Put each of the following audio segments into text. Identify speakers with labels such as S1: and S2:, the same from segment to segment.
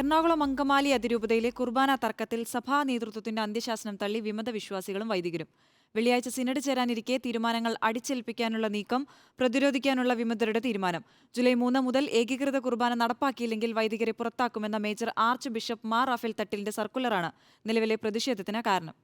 S1: എറണാകുളം അങ്കമാലി അതിരൂപതയിലെ കുർബാന തർക്കത്തിൽ സഭാ നേതൃത്വത്തിന്റെ അന്ത്യശാസനം തള്ളി വിമത വിശ്വാസികളും വൈദികരും. വെള്ളിയാഴ്ച സിനഡ് ചേരാനിരിക്കെ തീരുമാനങ്ങൾ അടിച്ചേൽപ്പിക്കാനുള്ള നീക്കം പ്രതിരോധിക്കാനുള്ള വിമതരുടെ തീരുമാനം. ജൂലൈ മൂന്ന് മുതൽ ഏകീകൃത കുർബാന നടപ്പാക്കിയില്ലെങ്കിൽ വൈദികരെ പുറത്താക്കുമെന്ന major archbishop Mar Raphael തട്ടിലിന്റെ സർക്കുലറാണ് നിലവിലെ പ്രതിഷേധത്തിന് കാരണം.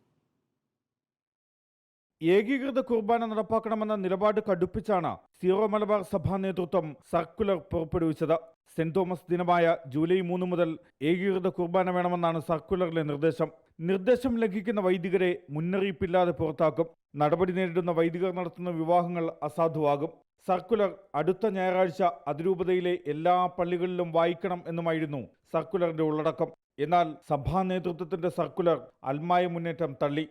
S2: ഏകീകൃത കുർബാന നടപ്പാക്കണമെന്ന നിലപാട് കടുപ്പിച്ചാണ് സീറോ മലബാർ സഭാ നേതൃത്വം സർക്കുലർ പുറപ്പെടുവിച്ചത്. സെന്റ് തോമസ് ദിനമായ ജൂലൈ മൂന്ന് മുതൽ ഏകീകൃത കുർബാന വേണമെന്നാണ് സർക്കുലറിലെ നിർദ്ദേശം. നിർദ്ദേശം ലംഘിക്കുന്ന വൈദികരെ മുന്നറിയിപ്പില്ലാതെ പുറത്താക്കും. നടപടി നേരിടുന്ന വൈദികർ നടത്തുന്ന വിവാഹങ്ങൾ അസാധുവാകും. സർക്കുലർ അടുത്ത ഞായറാഴ്ച അതിരൂപതയിലെ എല്ലാ പള്ളികളിലും വായിക്കണം എന്നുമായിരുന്നു സർക്കുലറിന്റെ ഉള്ളടക്കം. എന്നാൽ സഭാ നേതൃത്വത്തിന്റെ സർക്കുലർ അൽമായ മുന്നേറ്റം തള്ളി.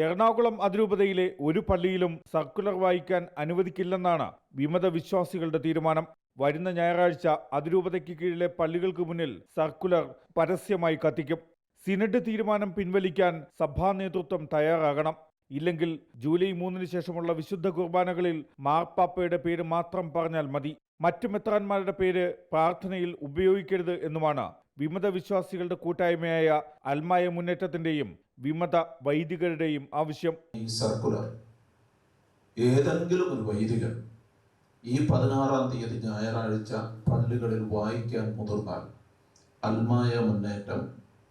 S2: എറണാകുളം അതിരൂപതയിലെ ഒരു പള്ളിയിലും സർക്കുലർ വായിക്കാൻ അനുവദിക്കില്ലെന്നാണ് വിമത വിശ്വാസികളുടെ തീരുമാനം. വരുന്ന ഞായറാഴ്ച അതിരൂപതയ്ക്ക് കീഴിലെ പള്ളികൾക്ക് മുന്നിൽ സർക്കുലർ പരസ്യമായി കത്തിക്കും. സിനഡ് തീരുമാനം പിൻവലിക്കാൻ സഭാ നേതൃത്വം തയ്യാറാകണം. ഇല്ലെങ്കിൽ ജൂലൈ മൂന്നിന് ശേഷമുള്ള വിശുദ്ധ കുർബാനകളിൽ മാർപ്പാപ്പയുടെ പേര് മാത്രം പറഞ്ഞാൽ മതി. മറ്റു മെത്രാന്മാരുടെ പേര് പ്രാർത്ഥനയിൽ ഉപയോഗിക്കരുത് എന്നുമാണ് വിമത വിശ്വാസികളുടെ കൂട്ടായ്മയായ അൽമായ മുന്നേറ്റത്തിന്റെയും വിമത വൈദികരുടെയും ആവശ്യം.
S3: ഈ സർക്കുലർ ഏതെങ്കിലും ഒരു വൈദികൻ ഈ പതിനാറാം തീയതി ഞായറാഴ്ച പള്ളികളിൽ വായിക്കാൻ മുതിർന്നാൽ അൽമായ മുന്നേറ്റം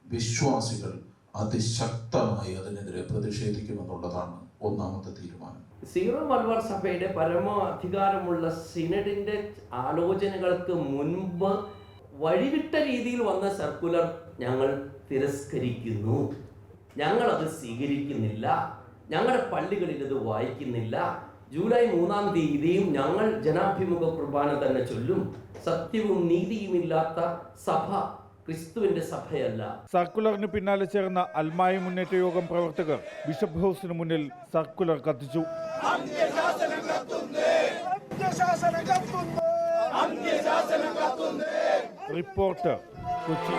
S3: വിശ്വാസികൾ അതിശക്തമായി അതിനെതിരെ പ്രതിഷേധിക്കുമെന്നുള്ളതാണ് ഒന്നാമത്തെ തീരുമാനം.
S4: സീറോ മലബാർ സഭയുടെ പരമ അധികാരമുള്ള സിനഡിന്റെ ആലോചനകൾക്ക് മുൻപ് വഴിവിട്ട രീതിയിൽ വന്ന സർക്കുലർ ഞങ്ങൾ തിരസ്കരിക്കുന്നു. ഞങ്ങൾ അത് സ്വീകരിക്കുന്നില്ല. ഞങ്ങളുടെ പള്ളികളിൽ ഇത് വായിക്കുന്നില്ല. ജൂലൈ മൂന്നാം തീയതിയും ഞങ്ങൾ ജനാഭിമുഖ കുർബാന തന്നെ ചൊല്ലും. സത്യവും നീതിയുമില്ലാത്ത സഭ ക്രിസ്തുവിന്റെ സഭയല്ല.
S2: സർക്കുലറിന് പിന്നാലെ ചേർന്ന അൽമായ മുന്നേറ്റ യോഗം പ്രവർത്തകർ ബിഷപ്പ് ഹൗസിന് മുന്നിൽ സർക്കുലർ കത്തിച്ചു. റിപ്പോർട്ടർ കൊച്ചി.